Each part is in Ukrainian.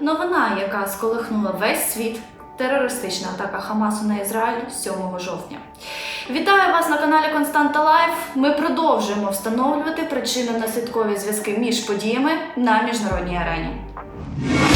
Новина, яка сколихнула весь світ, терористична атака Хамасу на Ізраїль 7 жовтня. Вітаю вас на каналі Константа Лайф. Ми продовжуємо встановлювати причини наслідкові зв'язки між подіями на міжнародній арені. –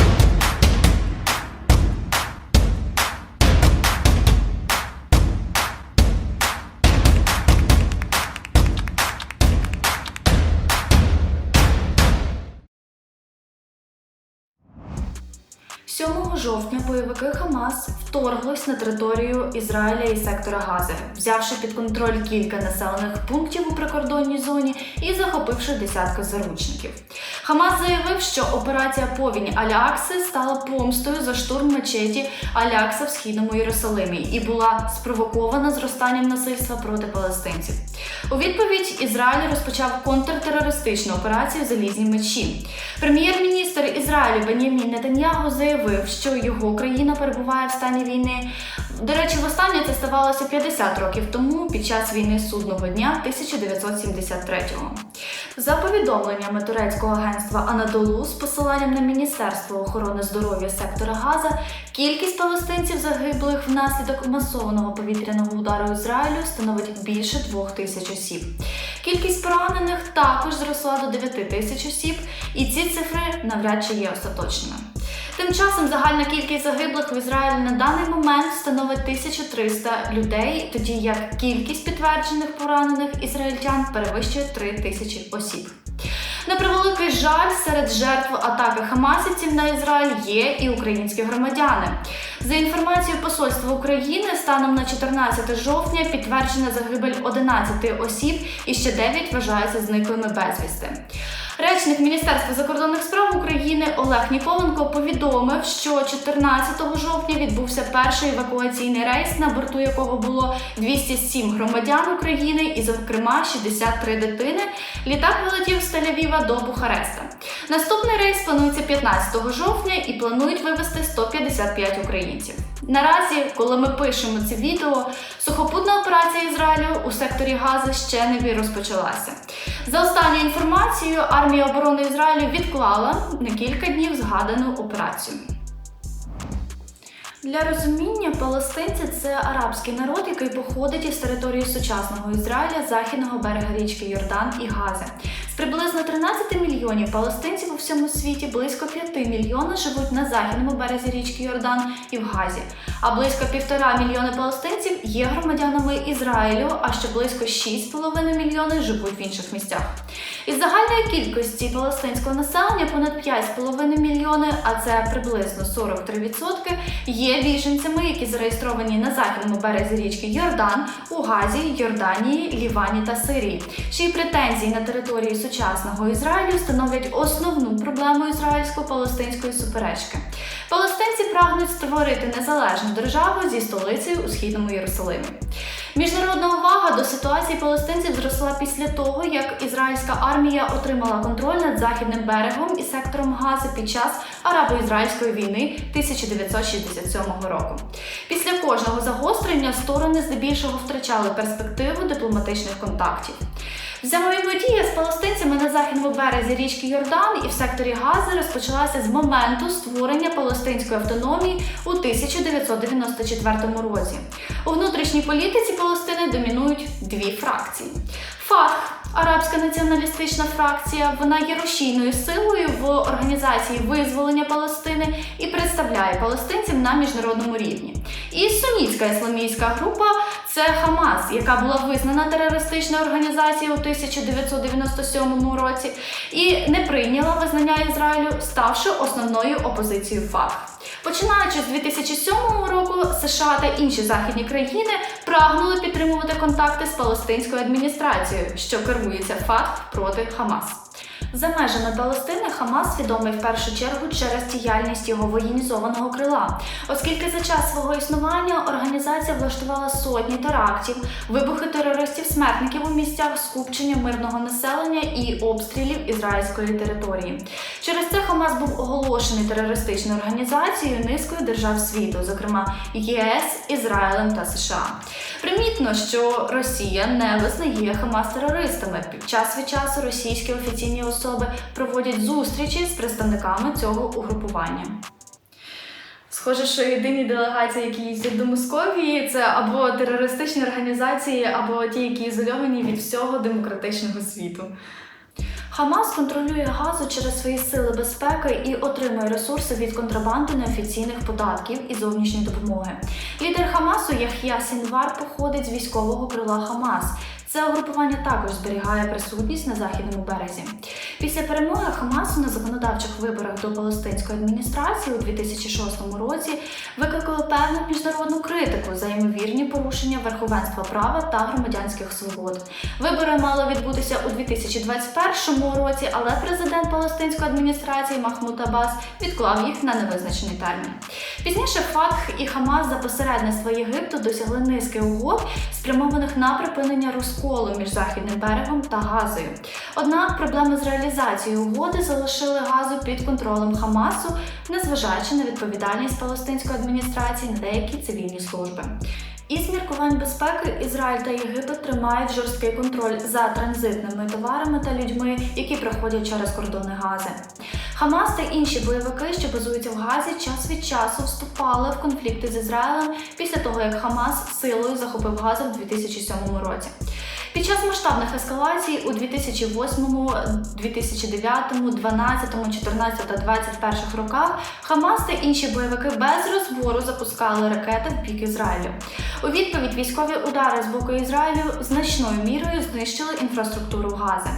жовтня бойовики Хамас вторглись на територію Ізраїля і сектора Гази, взявши під контроль кілька населених пунктів у прикордонній зоні і захопивши десятки заручників. Хамас заявив, що операція повінь Алякси стала помстою за штурм мечеті Алякса в східному Єрусалимі і була спровокована зростанням насильства проти палестинців. У відповідь Ізраїль розпочав контртерористичну операцію Залізні мечі. Прем'єр-міністр Ізраїлю Бенямін Нетаньягу заявив, що його країна перебуває в стані війни. До речі, востаннє це ставалося 50 років тому під час війни судного дня 1973-го. За повідомленнями турецького агентства Анадолу з посиланням на Міністерство охорони здоров'я сектора Газа, кількість палестинців загиблих внаслідок масованого повітряного удару Ізраїлю становить більше двох тисяч осіб. Кількість поранених також зросла до 9 тисяч осіб, і ці цифри навряд чи є остаточними. Тим часом загальна кількість загиблих в Ізраїлі на даний момент становить 1300 людей, тоді як кількість підтверджених поранених ізраїльтян перевищує 3000 осіб. На превеликий жаль, серед жертв атаки хамасівців на Ізраїль є і українські громадяни. За інформацією Посольства України, станом на 14 жовтня підтверджена загибель 11 осіб і ще 9 вважаються зниклими безвісти. Речник Міністерства закордонних справ України Олег Ніколенко повідомив, що 14 жовтня відбувся перший евакуаційний рейс, на борту якого було 207 громадян України і, зокрема, 63 дитини. Літак вилетів з Тель-Авіва до Бухареста. Наступний рейс планується 15 жовтня і планують вивезти 155 українців. Наразі, коли ми пишемо це відео, сухопутна операція Ізраїлю у секторі Гази ще не розпочалася. За останньою інформацією, армія оборони Ізраїлю відклала на кілька днів згадану операцію. Для розуміння, палестинці це арабський народ, який походить із території сучасного Ізраїля, західного берега річки Йордан і Гази. Приблизно 13 мільйонів палестинців у всьому світі близько 5 мільйонів живуть на західному березі річки Йордан і в Газі. А близько півтора мільйони палестинців є громадянами Ізраїлю, а ще близько 6,5 мільйони живуть в інших місцях. Із загальної кількості палестинського населення понад 5,5 мільйони, а це приблизно 43%, є біженцями, які зареєстровані на західному березі річки Йордан, у Газі, Йорданії, Лівані та Сирії, чиї претензії на території сучасного Ізраїлю становлять основну проблему ізраїльсько-палестинської суперечки. Палестинці прагнуть створити незалежну державу зі столицею у східному Єрусалимі. Міжнародна увага до ситуації палестинців зросла після того, як ізраїльська армія отримала контроль над західним берегом і сектором Гази під час арабо-ізраїльської війни 1967 року. Після кожного загострення сторони здебільшого втрачали перспективу дипломатичних контактів. Взаємодія з палестинцями на західному березі річки Йордан і в секторі Гази розпочалася з моменту створення палестинської автономії у 1994 році. У внутрішній політиці Палестини домінують дві фракції: ФАТХ Арабська націоналістична фракція, вона є рушійною силою в організації визволення Палестини і представляє палестинців на міжнародному рівні. І сунітська ісламістська група це Хамас, яка була визнана терористичною організацією у 1997 році і не прийняла визнання Ізраїлю, ставши основною опозицією ФАТХ. Починаючи з 2007 року, США та інші західні країни прагнули підтримувати контакти з палестинською адміністрацією, що керується ФАТ проти Хамас. За межами Палестини Хамас відомий в першу чергу через діяльність його воєнізованого крила, оскільки за час свого існування організація влаштувала сотні терактів, вибухи терористів-смертників у місцях скупчення мирного населення і обстрілів ізраїльської території. Через це Хамас був оголошений терористичною організацією низкою держав світу, зокрема ЄС, Ізраїлем та США. Примітно, що Росія не визнає Хамас терористами. Під час від часу російські офіційні особи особи проводять зустрічі з представниками цього угрупування. Схоже, що єдині делегації, які їздять до Московії, це або терористичні організації, або ті, які ізольовані від всього демократичного світу. Хамас контролює газу через свої сили безпеки і отримує ресурси від контрабанди неофіційних податків і зовнішньої допомоги. Лідер Хамасу Ях'я Сінвар походить з військового крила Хамас. Це угрупування також зберігає присутність на західному березі. Після перемоги Хамасу на законодавчих виборах до палестинської адміністрації у 2006 році викликало певну міжнародну критику за ймовірні порушення верховенства права та громадянських свобод. Вибори мали відбутися у 2021 році, але президент палестинської адміністрації Махмуд Аббас відклав їх на невизначений термін. Пізніше Фатх і Хамас за посередництва Єгипту досягли низки угод, спрямованих на припинення розколу між західним берегом та Газою. Однак проблеми з реалізацією угоди залишили газу під контролем Хамасу, незважаючи на відповідальність палестинської адміністрації на деякі цивільні служби. Із міркувань безпеки Ізраїль та Єгипет тримають жорсткий контроль за транзитними товарами та людьми, які проходять через кордони Гази. Хамас та інші бойовики, що базуються в Газі, час від часу вступали в конфлікти з Ізраїлем після того, як Хамас силою захопив Газу в 2007 році. Під час масштабних ескалацій у 2008, 2009, 12, 14 та 21 роках Хамас та інші бойовики без розбору запускали ракети в бік Ізраїлю. У відповідь військові удари з боку Ізраїлю значною мірою знищили інфраструктуру Гази.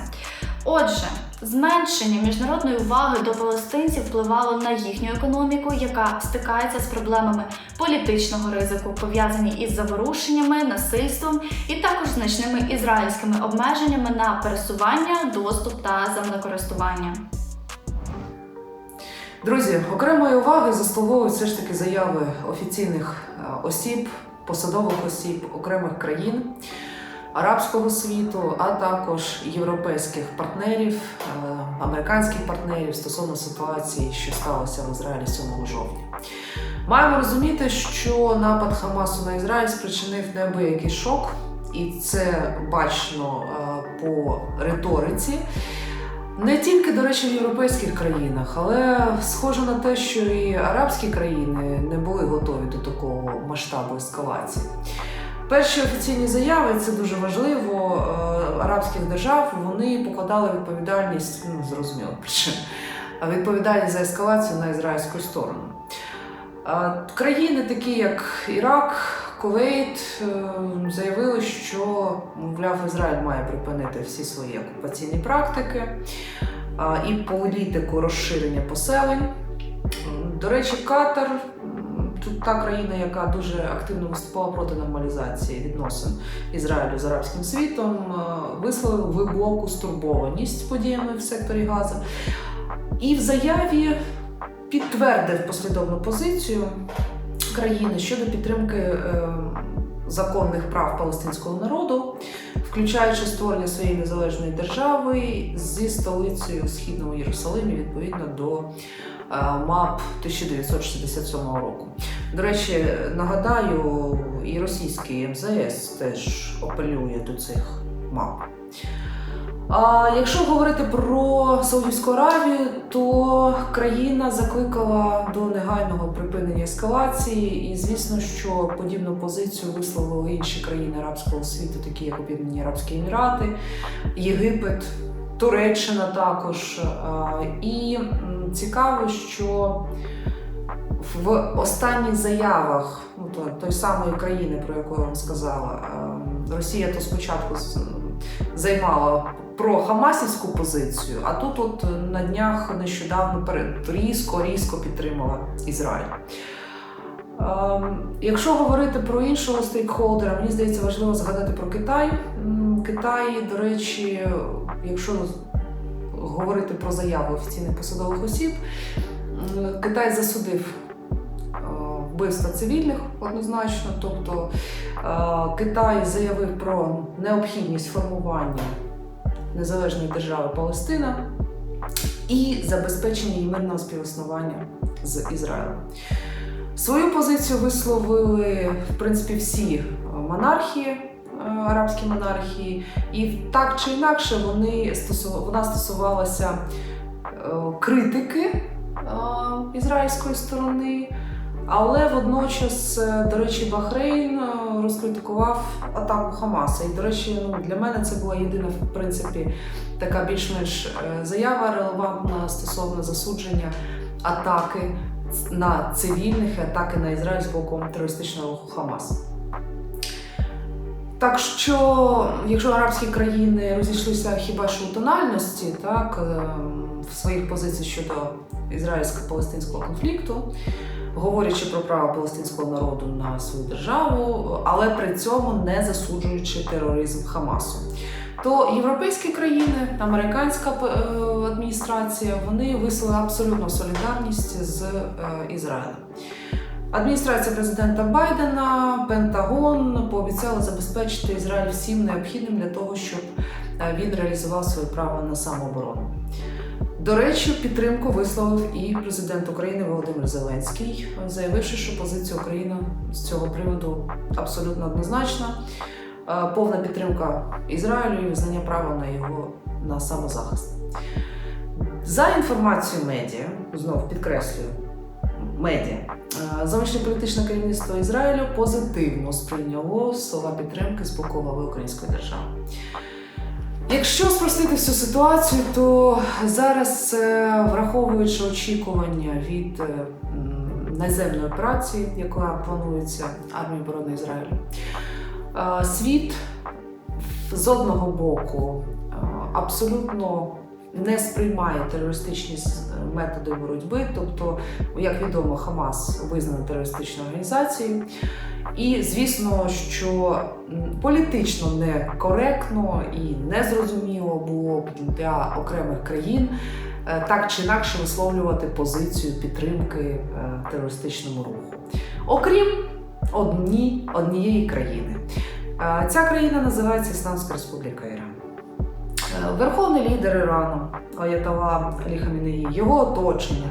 Отже, зменшення міжнародної уваги до палестинців впливало на їхню економіку, яка стикається з проблемами політичного ризику, пов'язані із заворушеннями, насильством і також значними ізраїльськими обмеженнями на пересування, доступ та землекористування. Друзі, окремої уваги заслуговують все ж таки заяви офіційних е, осіб, посадових осіб окремих країн арабського світу, а також європейських партнерів, е, американських партнерів стосовно ситуації, що сталося в Ізраїлі 7 жовтня. Маємо розуміти, що напад Хамасу на Ізраїль спричинив неабиякий шок, і це бачно е, по риториці. Не тільки, до речі, в європейських країнах, але схоже на те, що і арабські країни не були готові до такого масштабу ескалації. Перші офіційні заяви, це дуже важливо, е, арабських держав вони покладали відповідальність, ну зрозуміло причин, відповідальність за ескалацію на ізраїльську сторону. Країни, такі як Ірак, Кувейт, е, заявили, що мовляв, Ізраїль має припинити всі свої окупаційні практики і політику розширення поселень. До речі, Катар тут та країна, яка дуже активно виступала проти нормалізації відносин Ізраїлю з арабським світом, е, висловив глибоку стурбованість подіями в секторі Газа. І в заяві підтвердив послідовну позицію країни щодо підтримки е, законних прав палестинського народу, включаючи створення своєї незалежної держави зі столицею в східному Єрусалимі відповідно до е, МАП 1967 року. До речі, нагадаю, і російський МЗС теж апелює до цих МАП. А якщо говорити про Саудівську Аравію, то країна закликала до негайного припинення ескалації, і звісно, що подібну позицію висловили інші країни арабського світу, такі як Об'єднані Арабські Емірати, Єгипет, Туреччина також. І цікаво, що в останніх заявах ну, то, той самої країни, про яку я вам сказала, ем, Росія то спочатку займала прохамасівську позицію, а тут от на днях нещодавно різко різко підтримала Ізраїль. Ем, Якщо говорити про іншого стейкхолдера, мені здається важливо згадати про Китай. Китай, до речі, якщо говорити про заяви офіційних посадових осіб, Китай засудив вбивства цивільних однозначно. Тобто е, Китай заявив про необхідність формування незалежної держави Палестина і забезпечення її мирного співіснування з Ізраїлем. Свою позицію висловили в принципі всі е, монархії е, арабські монархії, і так чи інакше вони вона стосувалася критики ізраїльської сторони. Але водночас, е, до речі, Бахрейн е, розкритикував атаку Хамаса. І, до речі, ну, для мене це була єдина, в принципі, така більш-менш е, заява релевантна стосовно засудження атаки на цивільних атаки на Ізраїль з боку терористичного руху. Так що, якщо арабські країни розійшлися хіба що у тональності, так, ем, в своїх позиціях щодо ізраїльсько-палестинського конфлікту, говорячи про право палестинського народу на свою державу, але при цьому не засуджуючи тероризм Хамасу. То європейські країни, американська е, адміністрація, вони висловили абсолютну солідарність з е, Ізраїлем. Адміністрація президента Байдена, Пентагон пообіцяли забезпечити Ізраїль всім необхідним для того, щоб е, він реалізував своє право на самооборону. До речі, підтримку висловив і президент України Володимир Зеленський, заявивши, що позиція України з цього приводу абсолютно однозначна. Е, Повна підтримка Ізраїлю і визнання права на його на самозахист. За інформацією медіа, знов підкреслюю, медіа, е, зовнішньополітичне керівництво Ізраїлю позитивно сприйняло слова підтримки з боку глави української держави. Якщо спростити всю ситуацію, то зараз, е, враховуючи очікування від е, наземної операції, яка планується армією оборони Ізраїлю, е, світ з одного боку абсолютно не сприймає терористичні методи боротьби, тобто, як відомо, Хамас визнана терористичною організацією. І звісно, що політично некоректно і незрозуміло було б для окремих країн е, так чи інакше висловлювати позицію підтримки е, терористичному руху. Окрім одні, однієї країни. Е, Ця країна називається Ісламська Республіка Іран. Верховний лідер Ірану Аятолла Алі Хамінеї, його оточення,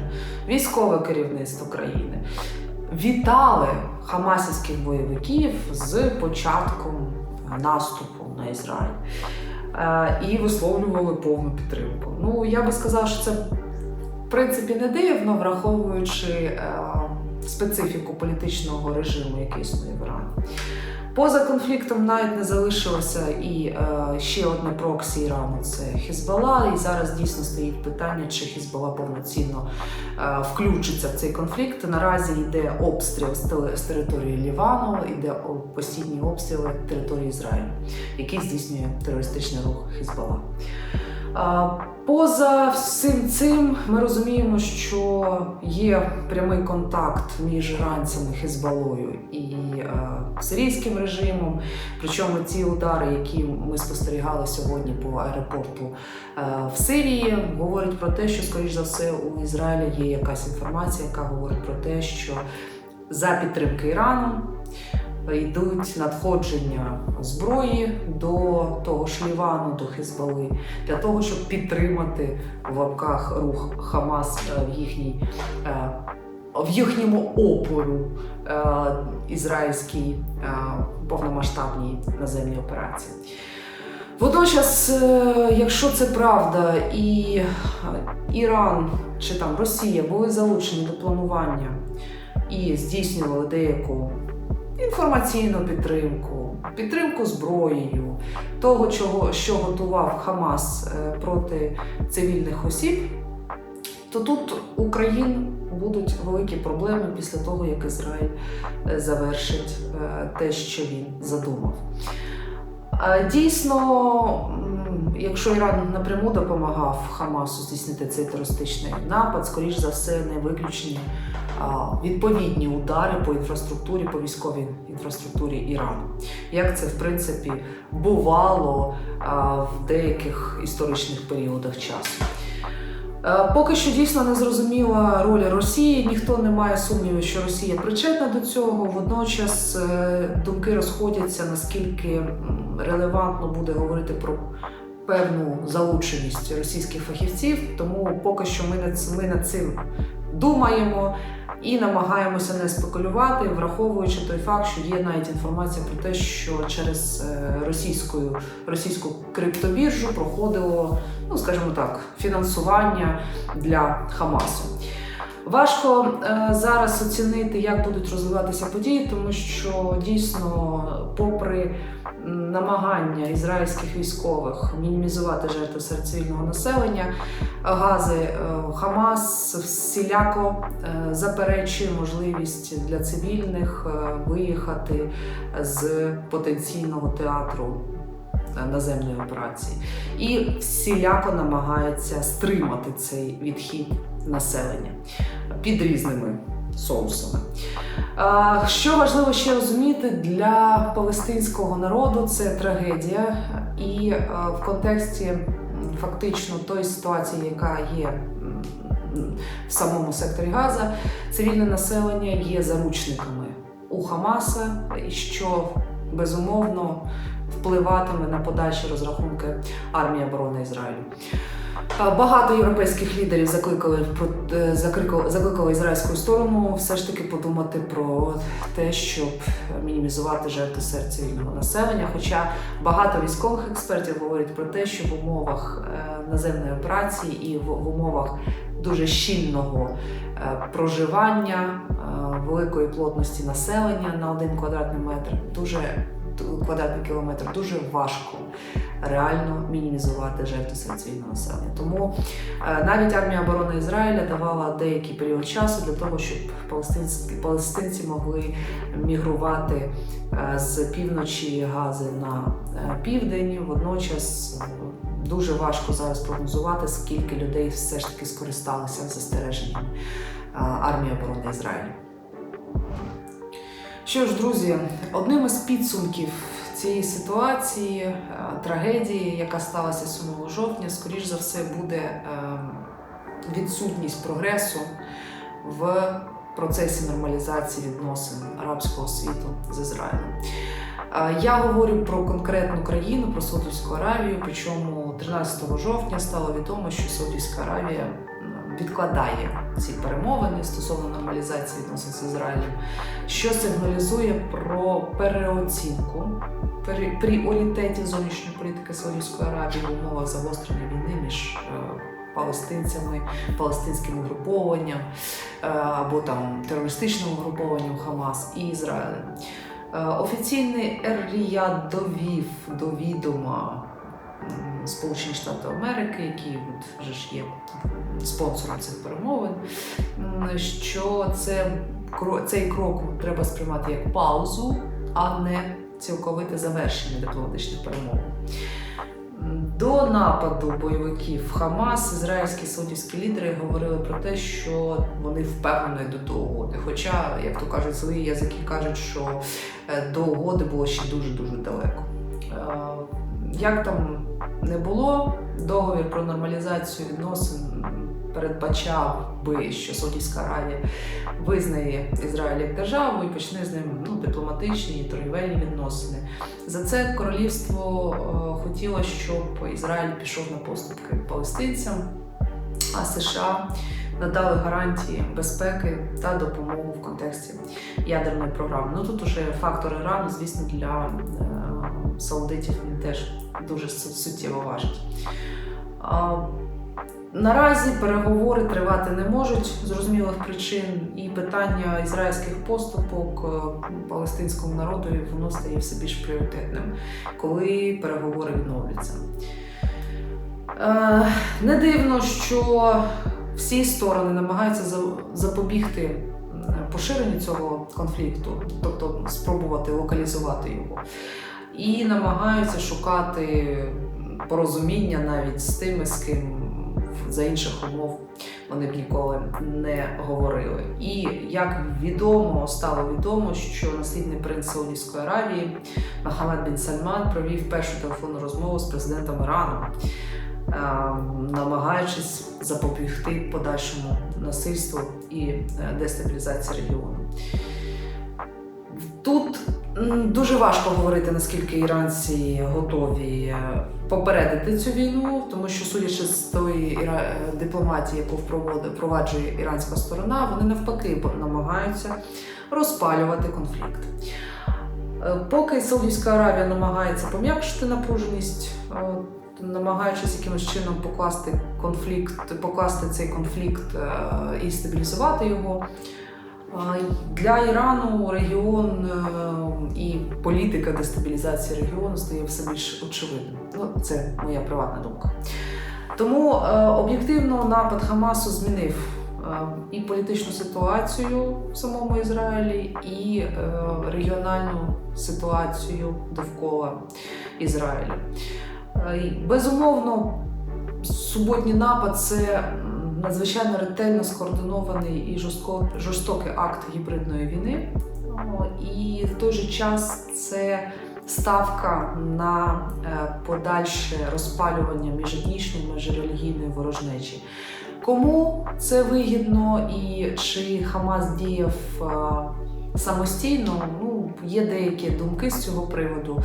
військове керівництво країни вітали хамасівських бойовиків з початком наступу на Ізраїль Е, і висловлювали повну підтримку. Ну, я би сказала, що це в принципі не дивно, враховуючи е, специфіку політичного режиму, який існує в Ірані. Поза конфліктом навіть не залишилося і е, ще одне проксі Ірану це Хізбалла. І зараз дійсно стоїть питання, чи Хізбалла повноцінно е, включиться в цей конфлікт. Наразі йде обстріл з, з території Лівану, йде постійні обстріли території Ізраїлю, який здійснює терористичний рух Хізбалла. Е, Поза всім цим ми розуміємо, що є прямий контакт між іранцями Хезбалою і е, сирійським режимом. Причому ці удари, які ми спостерігали сьогодні по аеропорту е, в Сирії, говорять про те, що, скоріш за все, у Ізраїля є якась інформація, яка говорить про те, що за підтримки Ірану йдуть надходження зброї до того ж Лівану, до Хезбали, для того, щоб підтримати в лапках рух Хамас е, в їхній. е, В їхньому опору е, ізраїльській е, повномасштабній наземній операції. Водночас, е, якщо це правда, і е, Іран чи там Росія були залучені до планування і здійснювали деяку інформаційну підтримку, підтримку зброєю, того, чого, що готував Хамас е, проти цивільних осіб, то тут у країн будуть великі проблеми після того, як Ізраїль е, завершить е, те, що він задумав. Дійсно, якщо Іран напряму допомагав Хамасу здійснити цей терористичний напад, скоріш за все, не виключені відповідні удари по інфраструктурі, по військовій інфраструктурі Ірану. Як це в принципі бувало в деяких історичних періодах часу. Е, Поки що дійсно не зрозуміла роль Росії. Ніхто не має сумніву, що Росія причетна до цього. Водночас е, думки розходяться, наскільки релевантно буде говорити про певну залученість російських фахівців. Тому поки що ми над, ми над цим думаємо і намагаємося не спекулювати, враховуючи той факт, що є навіть інформація про те, що через е, російську, російську криптобіржу проходило, ну скажімо так, фінансування для Хамасу. Важко е, зараз оцінити, як будуть розвиватися події, тому що дійсно, попри намагання ізраїльських військових мінімізувати жертви серед цивільного населення, Гази е, Хамас всіляко е, заперечує можливість для цивільних виїхати з потенційного театру наземної операції і всіляко намагається стримати цей відхід населення під різними соусами. Е, Що важливо ще розуміти для палестинського народу, це трагедія, і е, в контексті фактично тої ситуації, яка є в самому секторі Газа, цивільне населення є заручниками у Хамаса, що безумовно впливатиме на подальші розрахунки армії оборони Ізраїлю. Е, Багато європейських лідерів закликали е, закликали, закликали ізраїльську сторону все ж таки подумати про те, щоб мінімізувати жертви серед цивільного населення. Хоча багато військових експертів говорять про те, що в умовах е, наземної операції і в, умовах дуже щільного проживання, великої плотності населення на один квадратний метр, дуже квадратний кілометр, дуже важко реально мінімізувати жертви цивільного населення. Тому е, навіть армія оборони Ізраїля давала деякий період часу для того, щоб палестинські палестинці могли мігрувати е, з півночі Гази на е, південь. Водночас дуже важко зараз прогнозувати, скільки людей все ж таки скористалися застереженням армії оборони Ізраїлю. Що ж, друзі, одним із підсумків цієї ситуації, е, трагедії, яка сталася 7 жовтня, скоріш за все, буде е, відсутність прогресу в процесі нормалізації відносин арабського світу з Ізраїлем. Е, Я говорю про конкретну країну, про Саудівську Аравію. Причому 13 жовтня стало відомо, що Саудівська Аравія відкладає ці перемовини стосовно нормалізації відносин з Ізраїлем, що сигналізує про переоцінку пріоритетів зовнішньої політики Саудівської Аравії в умовах загострення війни між е, палестинцями, палестинським угрупованням е, або там терористичним угрупованням Хамас і Ізраїлем. Е, Офіційний Ер-Ріяд довів до відома Сполучені Штати Америки, які от вже ж є спонсором цих перемовин, що це, цей крок треба сприймати як паузу, а не цілковите завершення дипломатичних перемов. До нападу бойовиків Хамас ізраїльські саудівські лідери говорили про те, що вони впевнено йдуть до угоди. Хоча, як то кажуть, злі язики кажуть, що е, до угоди було ще дуже дуже далеко. Як там не було, договір про нормалізацію відносин передбачав би, що Саудівська Аравія визнає Ізраїль як державу і почне з ним ну, дипломатичні і торгівельні відносини. За це королівство е, хотіло, щоб Ізраїль пішов на поступки палестинцям, а США надали гарантії безпеки та допомогу в контексті ядерної програми. Ну тут уже фактор Ірану, звісно, для е, саудитів він теж дуже суттєво важить. Наразі переговори тривати не можуть зрозумілих причин, і питання ізраїльських поступок е, палестинському народу воно стає все більш пріоритетним, коли переговори відновляться. Е, Не дивно, що всі сторони намагаються запобігти поширенню цього конфлікту, тобто спробувати локалізувати його, і намагаються шукати порозуміння навіть з тими, з ким за інших умов вони б ніколи не говорили. І як відомо, стало відомо, що наслідний принц Саудівської Аравії Мохаммед бін Сальман провів першу телефонну розмову з президентом Ірану, е, намагаючись запобігти подальшому насильству і е, дестабілізації регіону. Тут дуже важко говорити, наскільки іранці готові е, попередити цю війну, тому що, судячи з тої дипломатії, яку впроваджує іранська сторона, вони навпаки намагаються розпалювати конфлікт. Е, Поки Саудівська Аравія намагається пом'якшити напруженість, намагаючись якимось чином покласти конфлікт, покласти цей конфлікт е, і стабілізувати його. Для Ірану регіон е, і політика дестабілізації регіону стає все більш очевидним. Ну, це моя приватна думка. Тому е, об'єктивно напад Хамасу змінив е, і політичну ситуацію в самому Ізраїлі, і регіональну ситуацію довкола Ізраїля. Безумовно, суботній напад це надзвичайно ретельно скоординований і жорстко, жорстокий акт гібридної війни. І в той же час це ставка на е, подальше розпалювання міжетнічної, міжрелігійної ворожнечі. Кому це вигідно і чи Хамас діяв е, самостійно? Ну, є деякі думки з цього приводу.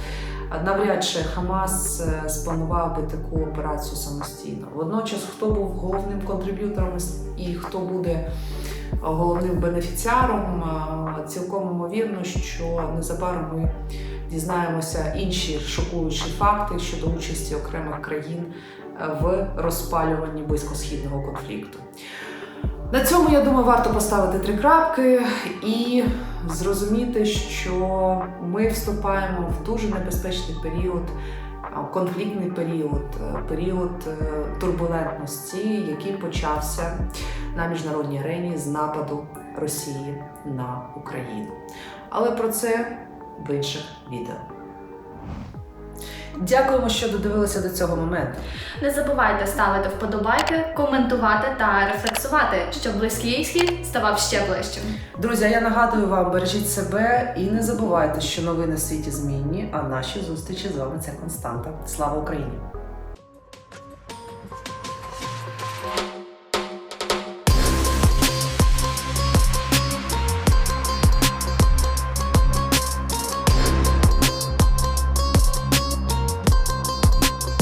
Навряд чи Хамас е, спланував би таку операцію самостійно. Водночас, хто був головним контриб'ютором і хто буде головним бенефіціаром, е, цілком ймовірно, що незабаром ми дізнаємося інші шокуючі факти щодо участі окремих країн е, в розпалюванні близькосхідного конфлікту. На цьому, я думаю, варто поставити три крапки і зрозуміти, що ми вступаємо в дуже небезпечний період, конфліктний період, е, період е, турбулентності, який почався на міжнародній арені з нападу Росії на Україну. Але про це в інших відео. Дякуємо, що додивилися до цього моменту. Не забувайте ставити вподобайки, коментувати та рефлексувати, щоб близький схід ставав ще ближчим. Друзі, а я нагадую вам, бережіть себе і не забувайте, що новини в світі змінні, а наші зустрічі з вами це константа. Слава Україні!